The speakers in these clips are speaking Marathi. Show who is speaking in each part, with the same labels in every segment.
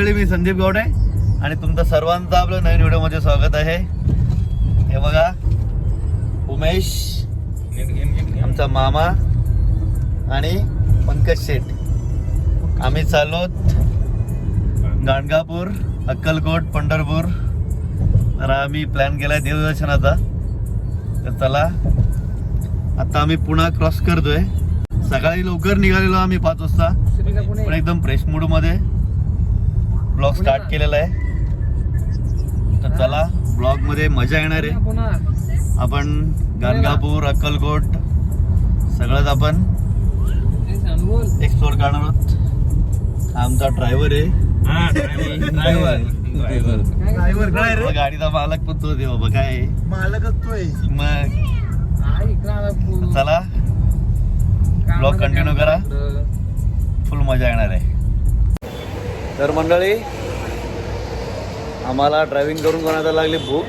Speaker 1: मंडळी मी संदीप गौडे आणि तुमचं सर्वांचं आपलं नवीन व्हिडिओमध्ये स्वागत आहे. हे बघा उमेश आमचा मामा आणि पंकज शेठ. आम्ही चाललोत गाणगापूर अक्कलकोट पंढरपूर. तर आम्ही प्लॅन केलाय देवदर्शनाचा. तर चला आता आम्ही पुन्हा क्रॉस करतोय. सकाळी लवकर निघालेलो आम्ही पाच वाजता पण. एकदम फ्रेश मूडमध्ये. ब्लॉग स्टार्ट केलेला आहे. तर चला ब्लॉगमध्ये मजा येणार आहे. आपण गाणगापूर अक्कलकोट सगळंच आपण एक्सप्लोर करणार आहोत. आमचा ड्रायव्हर आहे.
Speaker 2: ड्रायव्हर काय रे?
Speaker 1: मग गाडीचा मालक पण तो दे बाबा काय आहे?
Speaker 2: मालकच तोय
Speaker 1: मग चला ब्लॉग कंटिन्यू करा. फुल मजा येणार आहे. तर मंडळी आम्हाला ड्रायव्हिंग करून कोणाला लागली भूक?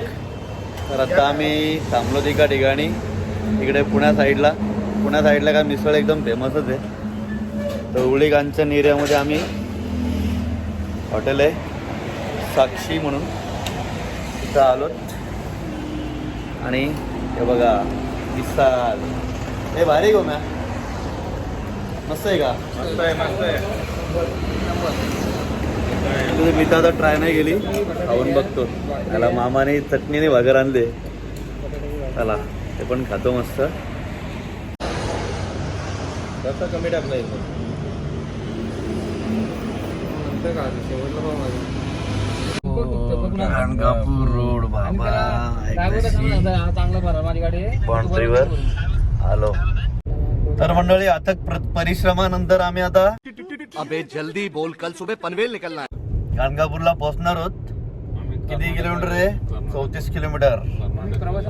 Speaker 1: तर आता आम्ही थांबलो एका ठिकाणी इकडे पुण्या साईडला पुण्या साईडला काय मिसळ एकदम फेमसच आहे. तर उळी कांचन एरियामध्ये आम्ही हॉटेल आहे साक्षी म्हणून. तिथं आलोत आणि हे बघा मिसाल हे भारी गो मॅ मस्त आहे का? तुझे मी तर आता ट्राय नाही केली. खाऊन बघतो. त्याला मामाने चटणीने भागर आणले. चला ते पण खातो मस्त.
Speaker 2: कमी टाकला
Speaker 1: गाणगापूर रोड बाबा. बाउंड्रीवर आलो. तर मंडळी अथक प्र- परिश्रमानंतर आम्ही आता
Speaker 3: अबे जल्दी बोल. कल सुबह पनवेल निकलना है।
Speaker 1: गाणगापूरला पोहोचणार आहोत. किती किलोमीटर आहे? चौतीस किलोमीटर.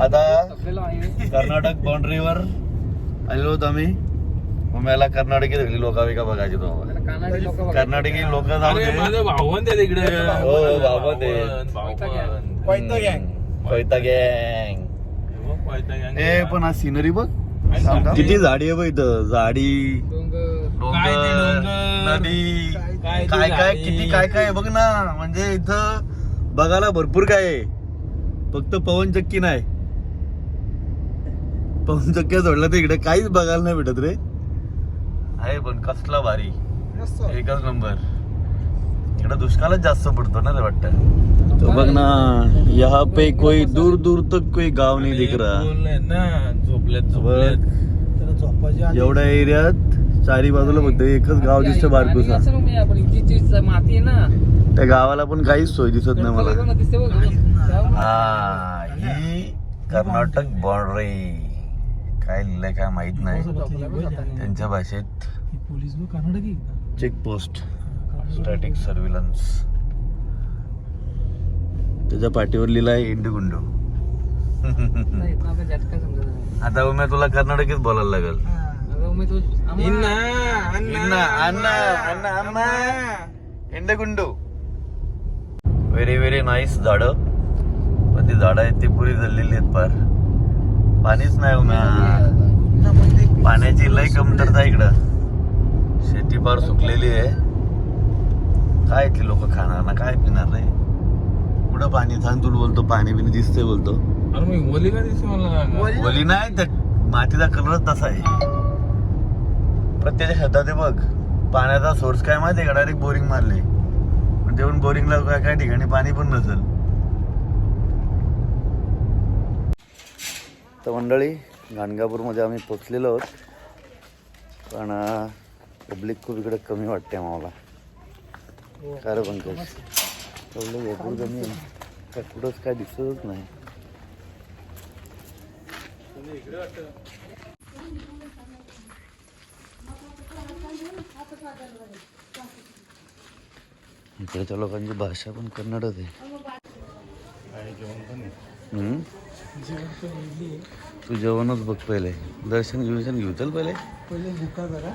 Speaker 1: आता कर्नाटक बाउंड्रीवर आलेलो होतो आम्ही. मग मला कर्नाटकी सगळी लोक का बघायची तो? कर्नाटकी लोक
Speaker 4: भावंत आहे तिकडे.
Speaker 1: हो, भावंत आहे.
Speaker 2: कोयता गँग.
Speaker 4: हो.
Speaker 1: हे पण हा सिनरी बघ? किती झाडी आहे बघ इथं. झाडी.
Speaker 4: काय ते डोंगर?
Speaker 1: नदी
Speaker 4: काय ते
Speaker 1: काय काय
Speaker 4: झाडी?
Speaker 1: किती काय काय आहे बघ ना. म्हणजे इथं बघायला भरपूर काय आहे. फक्त पवन चक्की नाही. पवन चक्क्या सोडलं तर इकडे काहीच बघायला नाही भेटत रे. आहे पण कसला भारी. एकच नंबर. इकडे दुष्काळच जास्त पडतो ना रे वाटतं. तो बघ ना यहाँ पे कोई दूर दूर तक कोई गाव नाही दिख रहा.
Speaker 4: बोलले ना झोपल्यात झोपल्यात
Speaker 1: एवढ्या एरियात चारी बाजूला फक्त एकच गाव दिसतं बारकुसा
Speaker 5: माती आहे ना
Speaker 1: त्या गावाला पण काहीच सोय दिसत नाही मला. हा ही कर्नाटक बाउंड्री काय लिहिलंय काय माहीत नाही. त्यांच्या भाषेत
Speaker 2: पोलीस कर्नाटकी
Speaker 1: चेक पोस्ट स्टॅटिक सर्व्हिलन्स त्याच्या पाठीवर लिहिलं आहे इंडुगुंडू आता उम्या तुला कर्नाटकीत बोलायला लागेल. व्हेरी व्हेरी नाईस झाड पण ती झाडं आहेत ती पुरी जळलेली आहेत पार पाणीच नाही उम्या पाण्याची लय कमतरता आहे इकडं शेती फार सुकलेली आहे काय ती लोक खाणार ना काय पिणार रे कुठं पाणी सांग तुला बोलतो पाणी बिनी दिसतंय बोलतो
Speaker 4: अरे मी ओली का दिसते मला
Speaker 1: ओली नाही त्या मातीचा कलरच तसा आहे प्रत्येक शेतात आहे बघ पाण्याचा सोर्स काय माहिती का? डायरेक्ट बोरिंग मारले. पण ते पण बोरिंगला काय काय ठिकाणी पाणी पण नसेल. तर मंडळी गाणगापूरमध्ये आम्ही पोचलेलो आहोत. पण पब्लिक खूप इकडे कमी वाटते आम्हाला. काय रे पंकज? पब्लिक भरपूर कमी आहे. कुठंच काय दिसतच नाही. इकडच्या लोकांची भाषा पण कन्नडच आहे. हम्म? तू जेवणच बघ पहिले. दर्शन घेऊन घेऊ चल पहिले.
Speaker 2: पहिले बुका करा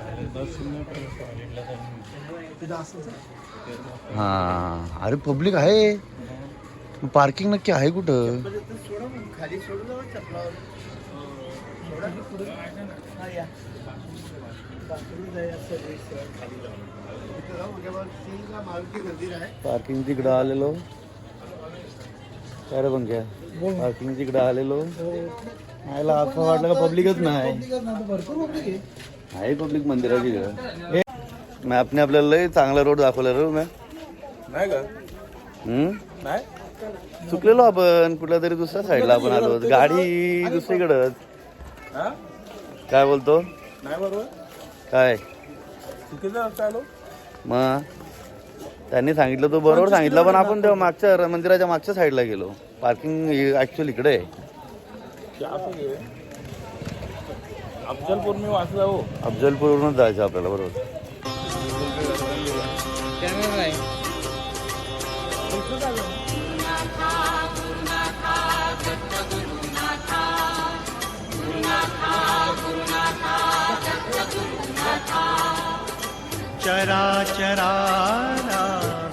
Speaker 1: हा अरे पब्लिक आहे. पार्किंग नक्की आहे कुठं? पार्किंग तिकडं आलेलो. काय रे पंक्या पार्किंग तिकडं आलेलो. आयला असं वाटलं का पब्लिकच नाही.
Speaker 2: आहे
Speaker 1: पब्लिक मंदिराची इकडं. मॅपने आपल्याला लय चांगला रोड दाखवला रे मॅप.
Speaker 4: नाही का? नाही?
Speaker 1: चुकलेलो आपण कुठल्या तरी दुसऱ्या साईडला आपण आलो. गाडी दुसरीकडं.
Speaker 4: हा?
Speaker 1: काय बोलतो?
Speaker 4: नाही बरोबर.
Speaker 1: काय?
Speaker 4: चुकीचं आलो?
Speaker 1: मग? त्यांनी सांगितलं तो बरोबर सांगितलं पण आपण तेव्हा मागच्या मंदिराच्या मागच्या साईडला गेलो. पार्किंग ऍक्च्युअली इकडे आहे.
Speaker 4: अफजलपूर मी वाचला हो.
Speaker 1: अफजलपूरवरूनच जायचं आपल्याला बरोबर.
Speaker 6: चराचरारा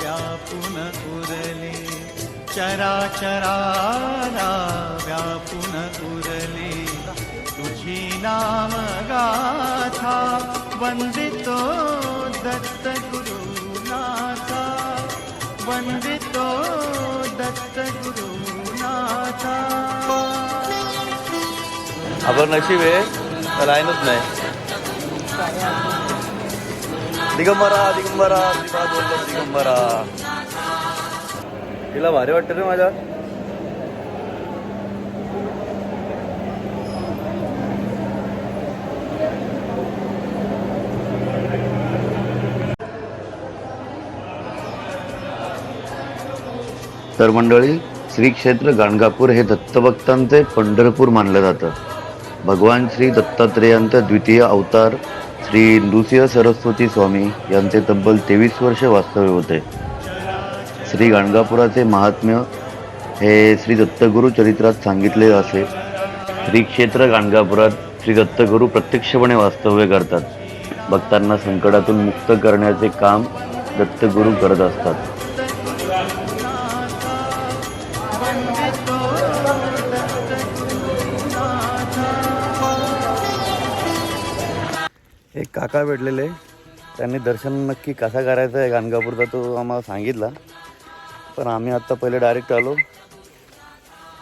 Speaker 6: व्यापुन उरले. चराचरारा व्यापुन उरले. तुझी नाम गाथा वंदितो दत्त गुरुनाथा वंदितो दत्त गुरुनाथा
Speaker 1: आपलं नशीब आहे तर लाईनच नाही. दिगंबरा दिगंबरा श्रीपाद वल्लभ दिगंबरा. तिला भारी वाटतं रे माझ्या तर मंडळी श्री क्षेत्र गाणगापूर हे दत्तभक्तांचे पंढरपूर मानलं जातं. भगवान श्री दत्तात्रेयांचा द्वितीय अवतार श्री नृसिंह सरस्वती स्वामी यांचे तब्बल तेवीस वर्ष वास्तव्य होते. श्री गाणगापुराचे महात्म्य हे श्री दत्तगुरु चरित्रात सांगितले असे. श्री क्षेत्र गाणगापुरात श्री दत्तगुरु प्रत्यक्षपणे वास्तव्य करतात. भक्तांना संकटातून मुक्त करण्याचे काम दत्तगुरु करत असतात. काका भेटलेले. त्यांनी दर्शन नक्की कसा करायचं आहे गाणगापूरचा तो आम्हाला सांगितला. पण आम्ही आत्ता पहिले डायरेक्ट आलो.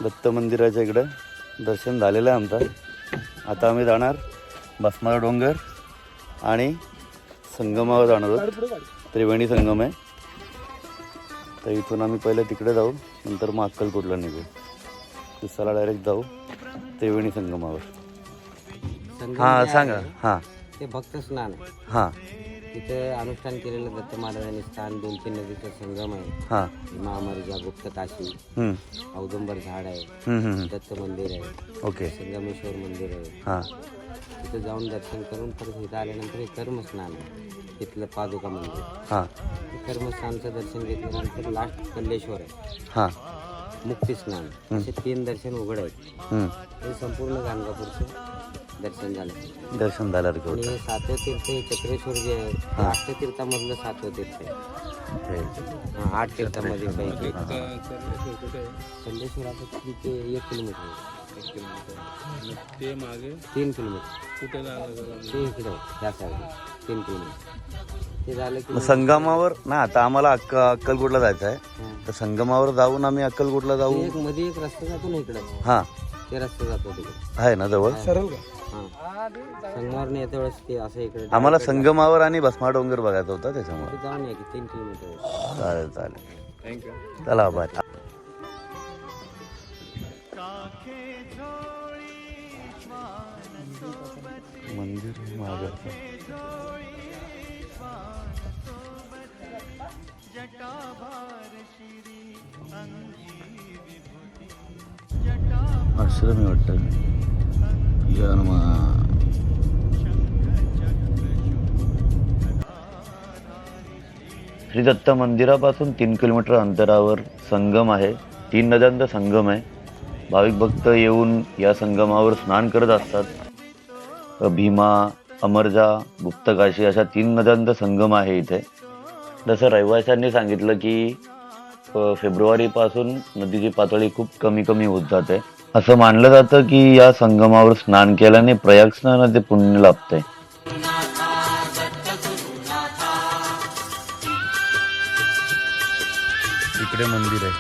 Speaker 1: दत्त मंदिराच्या इकडं. दर्शन झालेलं आहे आमचं. आता आम्ही जाणार भस्माला डोंगर आणि संगमावर जाणार आहोत. त्रिवेणी संगम आहे. तर इथून आम्ही पहिले तिकडे जाऊ. नंतर मग अक्कलकोटला निघू. दिसाला डायरेक्ट जाऊ. त्रिवेणी संगमावर. हां सांगा. हां.
Speaker 7: ते भक्त स्नान आहे.
Speaker 1: हां.
Speaker 7: तिथे अनुष्ठान केलेलं दत्त महाराजांनी स्थान दोन तीन नदीचं संगम आहे.
Speaker 1: हां.
Speaker 7: महामार्जा गुप्त काशी
Speaker 1: हम्म,
Speaker 7: औदुंबर झाड आहे.
Speaker 1: हम्म, हम्म, हम्म.
Speaker 7: दत्त मंदिर आहे.
Speaker 1: ओके.
Speaker 7: संगमेश्वर मंदिर आहे.
Speaker 1: हां.
Speaker 7: तिथे जाऊन दर्शन करून परत इथं आल्यानंतर हे कर्मस्नान आहे. तिथलं पादुका मंदिर.
Speaker 1: हां.
Speaker 7: हे कर्मस्नानचं दर्शन घेतल्यानंतर लास्ट कल्लेश्वर आहे.
Speaker 1: हां.
Speaker 7: मुक्ती स्नान. असे तीन दर्शन उघड आहेत.
Speaker 1: हम्म.
Speaker 7: हे संपूर्ण गाणगापूरचं दर्शन झालं.
Speaker 1: दर्शन झाल्यासारखं
Speaker 7: आणि
Speaker 1: होतं
Speaker 7: हे सातवं तीर्थ हे चक्रेश्वर जे आहे ते अष्टतीर्थामधलं सातवं तीर्थ आहे.
Speaker 1: ते-
Speaker 7: हा, आठ तीर्थामध्ये पैकी आता तिथे एक किलोमीटर आहे.
Speaker 4: ते मागे?
Speaker 7: तीन किलोमीटर.
Speaker 4: कुठे जाणार
Speaker 7: ते इकडे आहे, त्या साईड तीन किलोमीटर. ते झालं की
Speaker 1: मग संगमावर ना आता आम्हाला अक्क अक्कलकोटला जायचं आहे.
Speaker 7: हा.
Speaker 1: तर संगमावर जाऊन आम्ही अक्कलकोटला
Speaker 7: ते
Speaker 1: जाऊ
Speaker 7: एक मध्ये एक रस्ता जातो ना इकडे.
Speaker 1: हां.
Speaker 7: ते रस्ता जातो तिकडे.
Speaker 1: आहे ना जवळ?
Speaker 2: सरळ का?
Speaker 7: संगमावर येत्या वेळेस ते असं इकडे
Speaker 1: आम्हाला संगमावर आणि भस्मा डोंगर बघायचा होता त्याच्यामुळे.
Speaker 7: ते जाऊन या की तीन किलोमीटर.
Speaker 1: चालेल चालेल. चला बाय मंदिर. आश्रम वाटतं. जन्मा श्री दत्त मंदिरापासून तीन किलोमीटर अंतरावर संगम आहे. तीन नद्यांचा संगम आहे. भाविक भक्त येऊन या संगमावर स्नान करत असतात. भीमा अमरजा गुप्तकाशी अशा तीन नद्यांचा संगम आहे इथे. जसं रहिवाशांनी सांगितलं की फेब्रुवारीपासून नदीची पातळी खूप कमी कमी होत जाते.
Speaker 8: असं मानलं जातं की या संगमावर स्नान केल्याने प्रयाग स्नानाचे पुण्य लाभते इकडे मंदिर आहे.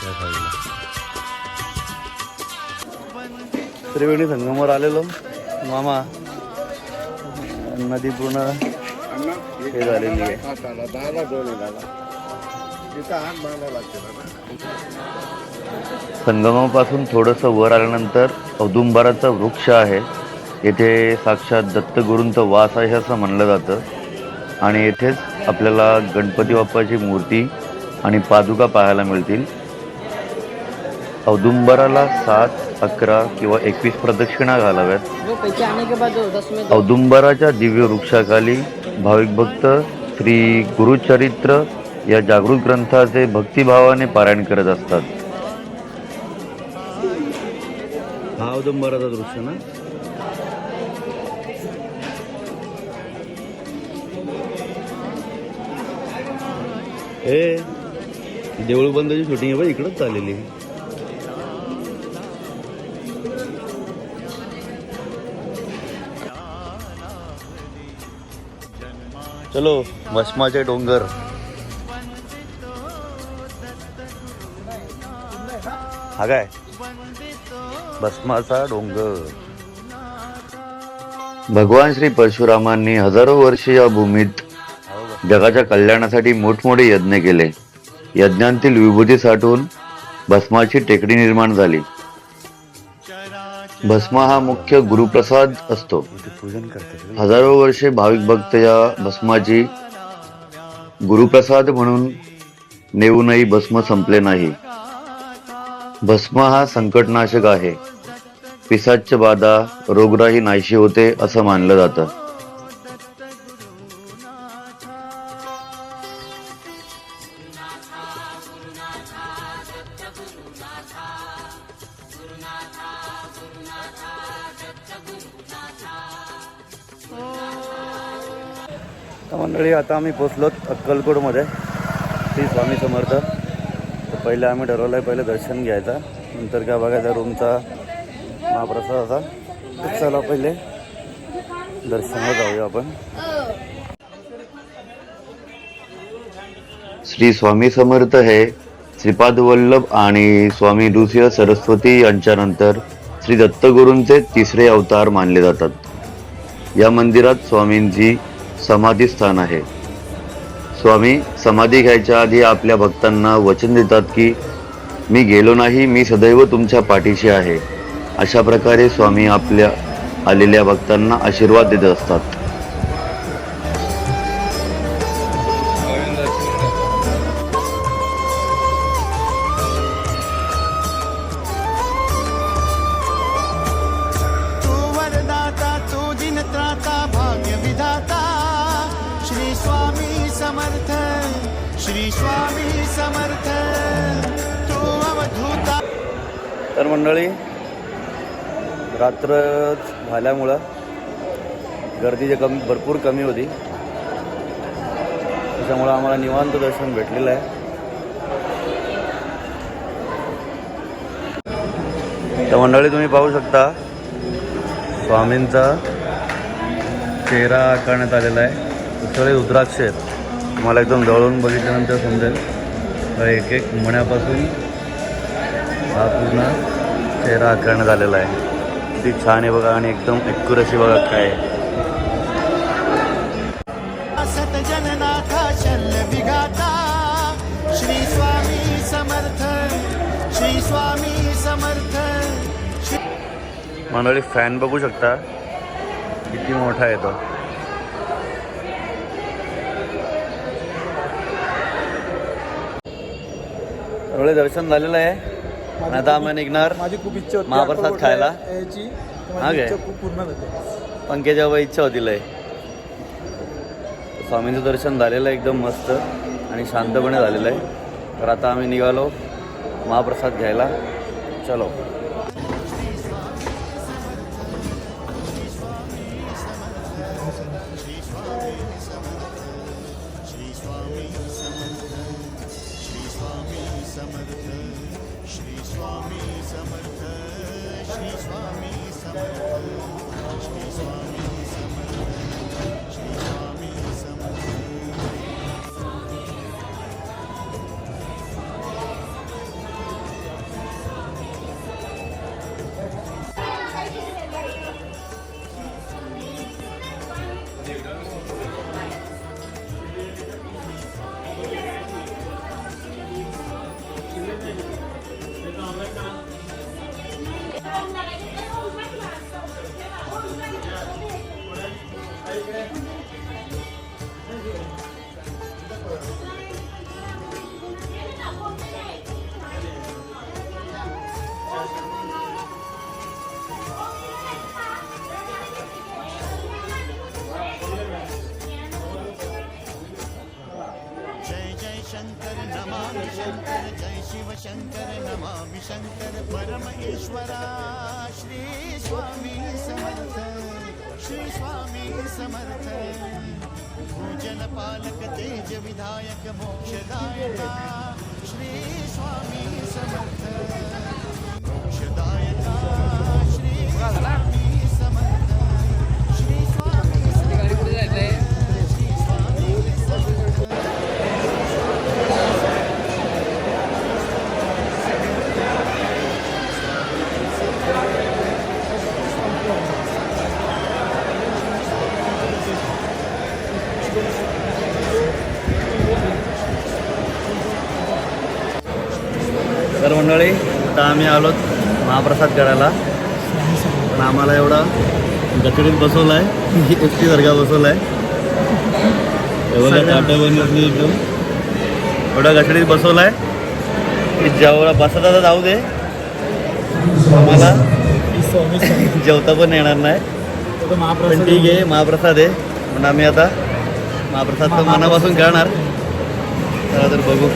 Speaker 8: त्या साईडला. त्रिवेणी संगमावर आलेलो. मामा नदी पूर्ण हे झालेली आहे. संगमापासून थोडंसं वर आल्यानंतर औदुंबराचा वृक्ष आहे. येथे साक्षात दत्तगुरूंचा वास आहे असं म्हणलं जातं. आणि येथेच आपल्याला गणपती बाप्पाची मूर्ती आणि पादुका पाहायला मिळतील. औदुंबराला सात अकरा किंवा एकवीस प्रदक्षिणा घालाव्यात. औदुंबराच्या दिव्य वृक्षाखाली भाविक भक्त श्री गुरुचरित्र या जागृत ग्रंथाचे भक्तिभावाने पारायण करत असतात. हा औदुंबराचा दृश्य ना? ए देऊळ बंदची शूटिंग आहे बघ इकडंच चाललेली चलो भस्माचे डोंगर. हा काय? भस्माचा डोंगर. भगवान श्री परशुरामांनी हजारो वर्ष या भूमीत जगाच्या कल्याणासाठी मोठमोठे यज्ञ केले. यज्ञांतील विभूती साठवून भस्माची टेकडी निर्माण झाली. भस्म हा मुख्य गुरुप्रसाद असतो. हजारो वर्षे भाविक भक्त या भस्माची गुरुप्रसाद म्हणून नेऊनही भस्म संपले नाही. भस्म हा संकटनाशक आहे. पिसाच्य बाधा रोगराई नाहीशी होते असं मानलं जातं. मंडळी आता आम्ही पोचलो अक्कलकोटमध्ये. श्री स्वामी समर्थ. पहिले आम्ही ठरवलं आहे पहिले दर्शन घ्यायचं. नंतर काय बघायचा रूमचा महाप्रसाद होता चला पहिले दर्शनाला जाऊया आपण. श्री स्वामी समर्थ हे श्रीपाद वल्लभ आणि स्वामी नृसिंह सरस्वती यांच्यानंतर श्री दत्तगुरूंचे तिसरे अवतार मानले जातात. या मंदिरात स्वामींची समाधी स्थान आहे. स्वामी समाधी घ्यायच्या आधी आपल्या भक्तांना वचन देतात की मी गेलो नाही मी सदैव तुमच्या पाठीशी आहे. अशा प्रकारे स्वामी आपल्या आलेल्या भक्तांना आशीर्वाद देत असतात. तर मंडळी रात्र झाल्यामुळं गर्दी जे कमी भरपूर कमी होती. त्याच्यामुळं आम्हाला निवांत दर्शन भेटलेलं आहे. तर मंडळी तुम्ही पाहू शकता स्वामींचा चेहरा आकारण्यात आलेला आहे. सगळे रुद्राक्ष आहेत. तुम्हाला एकदम जवळून बघितल्यानंतर समजेल. एक एक मण्यापासून हा पूर्ण चेहरा आकारण्यात आलेला आहे. किती छान आहे बघा आणि एकदम एक्युरसी बघा काय
Speaker 6: श्री स्वामी समर्थ श्री स्वामी समर्थ.
Speaker 8: मंडळी फॅन बघू शकता किती मोठा आहे तो. सगळे दर्शन झालेलं आहे. आता आम्ही निघणार
Speaker 2: माझी खूप इच्छा होती
Speaker 8: महाप्रसाद खायला? हा?
Speaker 2: इच्छा खूप पूर्ण
Speaker 8: पंकजा बाई इच्छा होती लय. स्वामींचं दर्शन झालेलं आहे एकदम मस्त आणि शांतपणे झालेलं आहे. तर आता आम्ही निघालो महाप्रसाद घ्यायला. चलो.
Speaker 6: शंकर जय शिव शंकर नमामि शंकर परमेश्वरा श्री स्वामी समर्थ श्री स्वामी समर्थ भूजन पालक तेज विधायक मोक्षदायका श्री स्वामी समर्थ
Speaker 1: महाप्रसाद करायला. पण आम्हाला एवढा गचडीत बसवला आहे एकटी सारखा बसवला आहे एवढा टाटा बनवली एकदम एवढा गचडीत बसवला आहे की जेवढा बसत आता जाऊ दे. आम्हाला जेवता पण येणार नाही. पण ठीक आहे महाप्रसाद आहे. म्हणून आम्ही आता महाप्रसाद तर मनापासून करणार. तर बघू.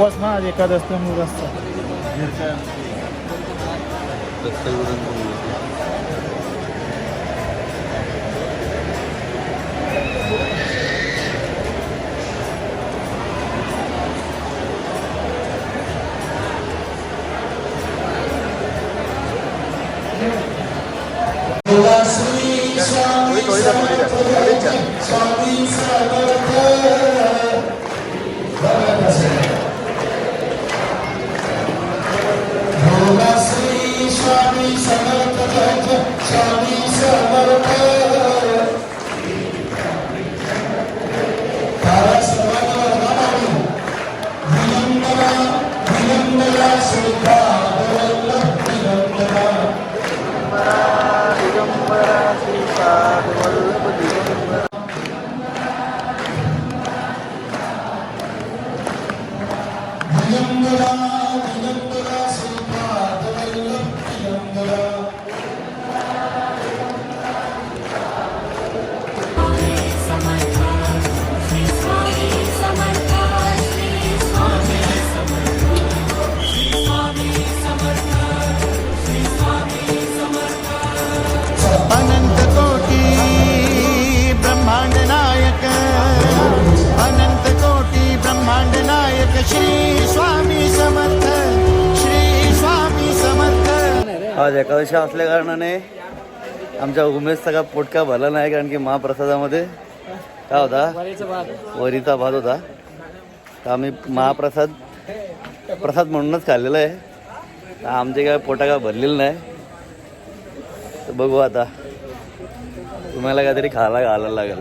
Speaker 2: उपवास ना आज एकादश त्यामुळे असतं
Speaker 1: आज एकादशी असल्या कारणाने आमच्या उमेशचा का पोटका भरला नाही कारण की महाप्रसादामध्ये. काय होता? वरीचा भात. होता. तर आम्ही महाप्रसाद प्रसाद म्हणूनच खाल्लेला आहे. तर आमचे काय पोटा काय भरलेलं नाही. तर बघू आता. तुम्हाला काहीतरी खायला घालायला लागेल.